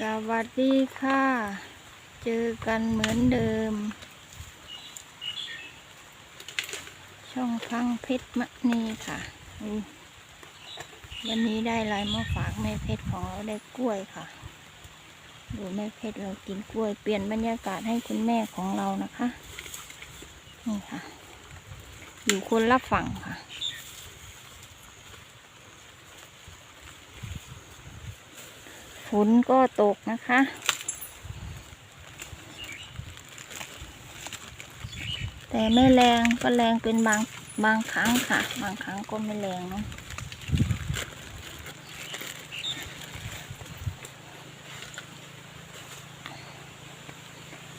สวัสดีค่ะ เจอกันเหมือนเดิม ช่องพังเพชรมะนีค่ะ วันนี้ได้อะไรมาฝากแม่เพชรของเราได้กล้วยค่ะดูแม่เพชรเรากินกล้วยเปลี่ยนบรรยากาศให้คุณแม่ของเรานะคะ นี่ค่ะ อยู่คนละฝั่งค่ะ นก็ตกนะคะ แต่ไม่แรงก็แรงเป็นบางบางครั้งค่ะ บางครั้งก็ไม่แรงเนาะ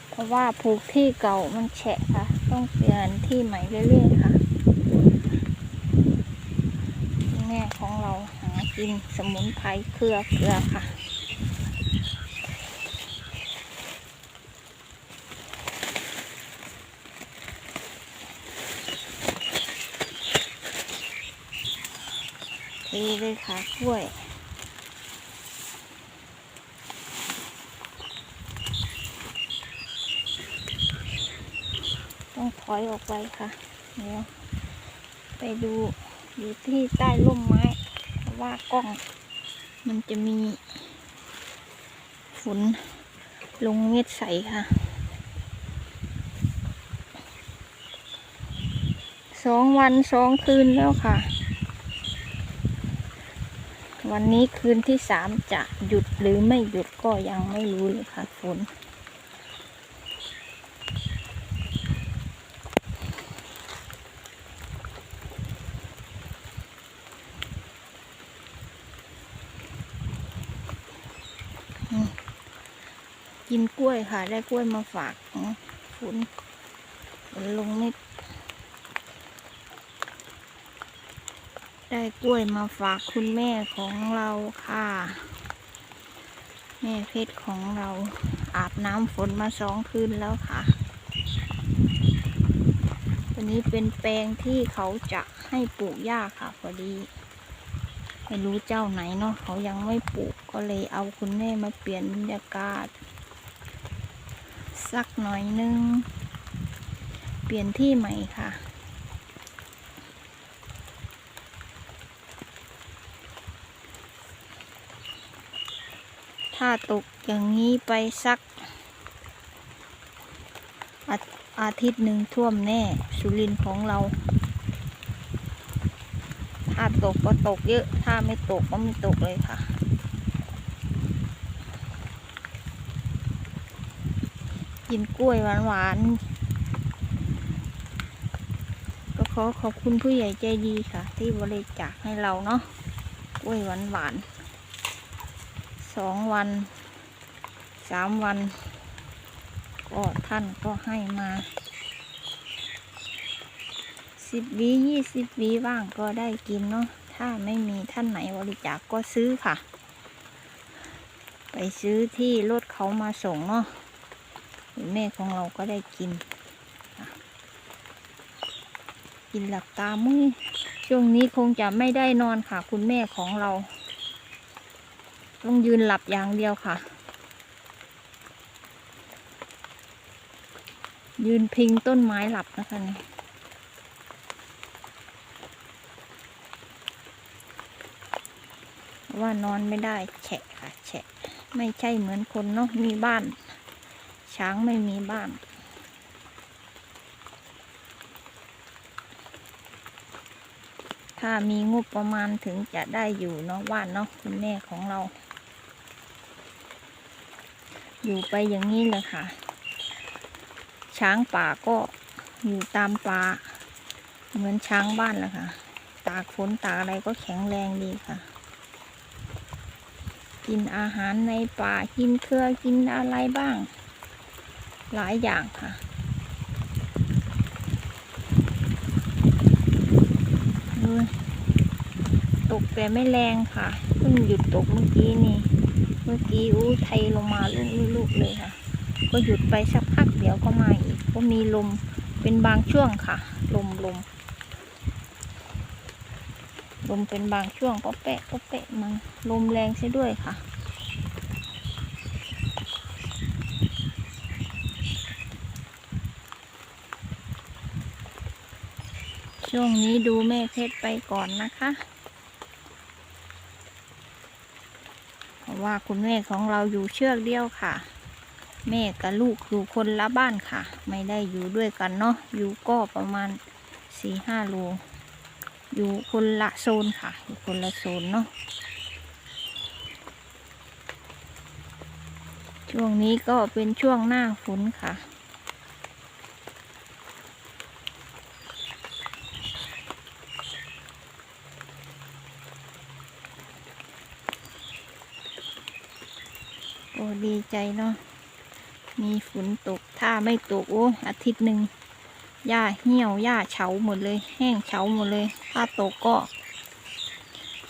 เพราะว่าผูกที่เก่ามันแฉะค่ะ ต้องเปลี่ยนที่ใหม่เรื่อยๆค่ะแม่ของเราหากินสมุนไพรเครือเกลือค่ะ เทเลยค่ะกล้วย ต้อง ถอยออกไปค่ะ เดี๋ยว ไปดูอยู่ที่ใต้ร่มไม้เพราะว่ากล้อง มันจะมีฝนลงเม็ดใสค่ะสองวันสองคืนแล้วค่ะ วันนี้คืนที่สามจะหยุดหรือไม่หยุดก็ยังไม่รู้เลยค่ะฝน กินกล้วยค่ะ ได้กล้วยมาฝากฝนฝนลงไม่ได้กล้วยมาฝากคุณแม่ของเราค่ะ แม่เพชรของเราอาบน้ำฝนมาสองคืนแล้วค่ะตัวนี้เป็นแปลงที่เขาจะให้ปลูกหญ้าค่ะ พอดีไม่รู้เจ้าไหนเนาะเขายังไม่ปลูกก็เลยเอาคุณแม่มาเปลี่ยนบรรยากาศ สักหน่อยนึง เปลี่ยนที่ใหม่ค่ะ ถ้าตกอย่างนี้ไปสัก อาอาทิตย์หนึ่งท่วมแน่ สุรินทร์ของเรา ถ้าตกก็ตกเยอะ ถ้าไม่ตกก็ไม่ตกเลยค่ะ กินกล้วยหวานๆ ก็ขอขอบคุณผู้ใหญ่ใจดีค่ะ ที่บริจาคให้เราเนาะ กล้วยหวานๆสองวัน สามวัน ก็ท่านก็ให้มาสิบวียี่สิบวีบ้างก็ได้กินเนาะ ถ้าไม่มีท่านไหนบริจาคก็ซื้อค่ะ ไปซื้อที่รถเขามาส่งเนาะ แม่ของเราก็ได้กิน กินหลับตามือช่วงนี้คงจะไม่ได้นอนค่ะ คุณแม่ของเรา ต้องยืนหลับอย่างเดียวค่ะ ยืนพิงต้นไม้หลับนะคะนี่ว่านอนไม่ได้แฉะค่ะ แฉะ ไม่ใช่เหมือนคนเนาะมีบ้าน ช้างไม่มีบ้าน ถ้ามีงบประมาณถึงจะได้อยู่เนาะบ้านเนาะคุณแม่ของเรา อยู่ไปอย่างนี้เลยค่ะ ช้างป่าก็อยู่ตามป่าเหมือนช้างบ้านแหละค่ะ ตากฝนตากอะไรก็แข็งแรงดีค่ะกินอาหารในป่า กินเครือ กินอะไรบ้าง หลายอย่างค่ะ ตกแต่ไม่แรงค่ะเพิ่งหยุดตกเมื่อกี้นี่ เมื่อกี้อู้ไทยลงมาลูกๆเลยค่ะ ก็หยุดไปสักพักเดี๋ยวก็มาอีก ก็มีลมเป็นบางช่วงค่ะ ลมลมลมเป็นบางช่วงก็แปะก็แปะมาลมแรงใช่ด้วยค่ะ ช่วงนี้ดูแม่เพชรไปก่อนนะคะ เพราะว่าคุณแม่ของเราอยู่เชือกเดียวค่ะ แม่กับลูกอยู่คนละบ้านค่ะ ไม่ได้อยู่ด้วยกันเนาะอยู่ก็ประมาณสี่ห้าโลอยู่คนละโซนค่ะ อยู่คนละโซนเนาะช่วงนี้ก็เป็นช่วงหน้าฝนค่ะ ใจเนาะมีฝนตกถ้าไม่ตก โอ้อาทิตย์หนึ่งหญ้าเหี่ยวหญ้าเฉาหมดเลย แห้งเฉาหมดเลย ถ้าตกก็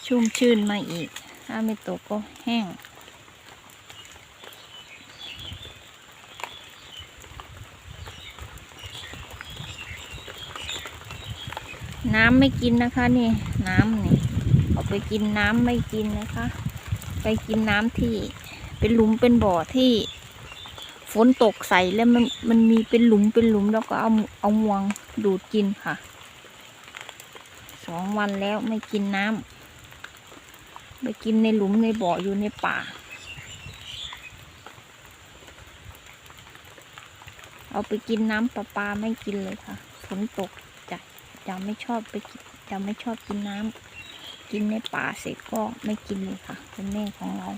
ชุ่มชื่นมาอีก ถ้าไม่ตกก็แห้งน้ำไม่กินนะคะนี่น้ำนี่เอาไปกินน้ำไม่กินนะคะ ไปกินน้ำที่ เป็นหลุมเป็นบ่อที่ฝนตกใส่แล้วมันมันมีเป็นหลุมเป็นหลุมแล้วก็เอาเอางวงดูดกินค่ะ สองวันแล้วไม่กินน้ำไปกินในหลุมในบ่ออยู่ในป่า เอาไปกินน้ำประปาไม่กินเลยค่ะ ฝนตกจะจะไม่ชอบไปจะไม่ชอบกินน้ำกินในป่าเสร็จก็ไม่กินเลยค่ะคุณแม่ของเรา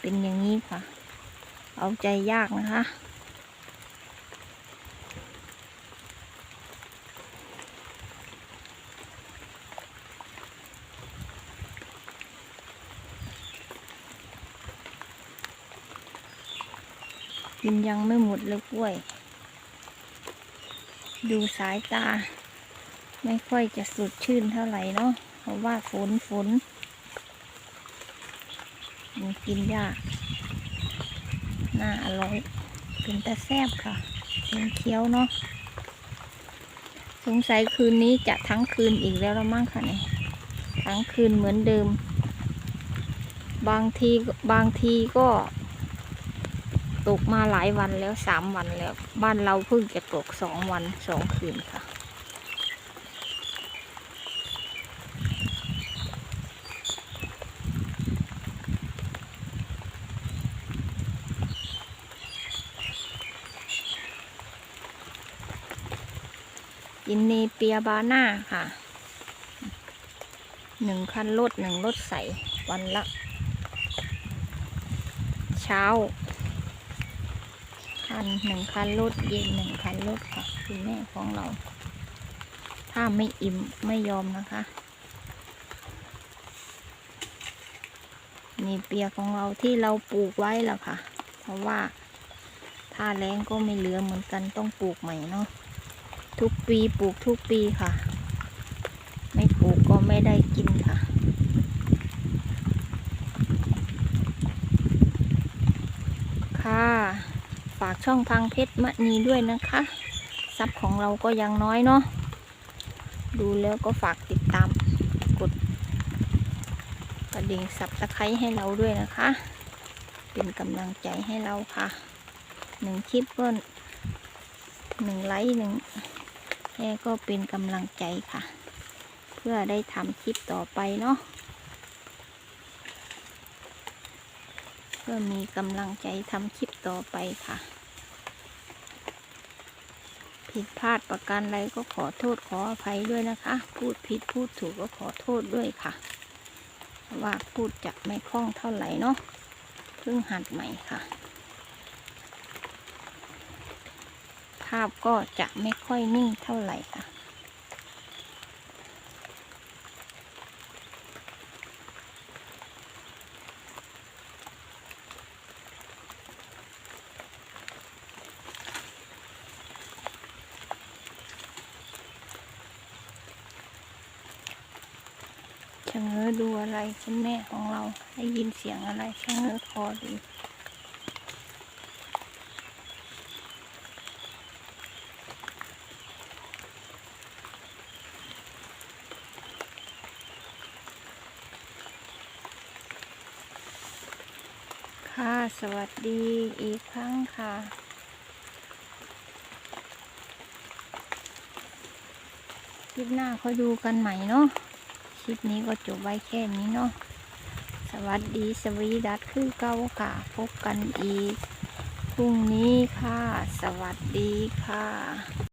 เป็นอย่างนี้ค่ะ เอาใจยากนะคะ กินยังไม่หมดเลยกล้วย ดูสายตา ไม่ค่อยจะสดชื่นเท่าไหร่เนาะเพราะว่าฝนฝน มันกินยากน่าอร่อย เป็นแต่แซ่บค่ะเป็นเคี้ยวเนาะสงสัยคืนนี้จะทั้งคืนอีกแล้วละมั้งค่ะเนี่ยทั้งคืนเหมือนเดิม บางทีบางทีก็ ตกมาหลายวันแล้วสามวันแล้ว บ้านเราเพิ่งจะตกสองวันสองคืนค่ะ อินเนเปียบาน่าค่ะหนึ่งคันรถหนึ่งรถใสวันละ เช้า คันหนึ่งคันรถเย็นหนึ่งคันรถค่ะคุณแม่ของเรา ถ้าไม่อิ่มไม่ยอมนะคะนี่เปียของเราที่เราปลูกไว้แล้วค่ะ เพราะว่าถ้าแรงก็ไม่เหลือเหมือนกันต้องปลูกใหม่เนาะ ทุกปีปลูกทุกปีค่ะ ไม่ปลูกก็ไม่ได้กินค่ะ ค่ะ ฝากช่องพังเพชรมณีด้วยนะคะซับของเราก็ยังน้อยเนาะดูแล้วก็ฝากติดตามกดกระดิ่งสับตะไคร้ให้เราด้วยนะคะ เป็นกำลังใจให้เราค่ะหนึ่งคลิปก็หนึ่งไลค์หนึ่ง แค่ก็เป็นกำลังใจค่ะ เพื่อได้ทำคลิปต่อไปเนาะเพื่อมีกำลังใจทำคลิปต่อไปค่ะ ผิดพลาดประการใดก็ขอโทษขออภัยด้วยนะคะ พูดผิดพูดถูกก็ขอโทษด้วยค่ะเพราะว่าพูดจะไม่คล่องเท่าไหร่เนาะเพิ่งหัดใหม่ค่ะ ภาพก็จะไม่ค่อยนิ่งเท่าไหร่ค่ะ ชะเง้อดูอะไรคุณแม่ของเรา ได้ยินเสียงอะไรชะเง้อคอดู ค่ะ สวัสดีอีกครั้งค่ะดลิปหน้าค่อยดูกันใหม่เนาะ คลิปนี้ก็จบไว้แค่นี้เนาะ สวัสดีสวีดัตคือเก้าค่ะ พบกันอีก พรุ่งนี้ค่ะ สวัสดีค่ะ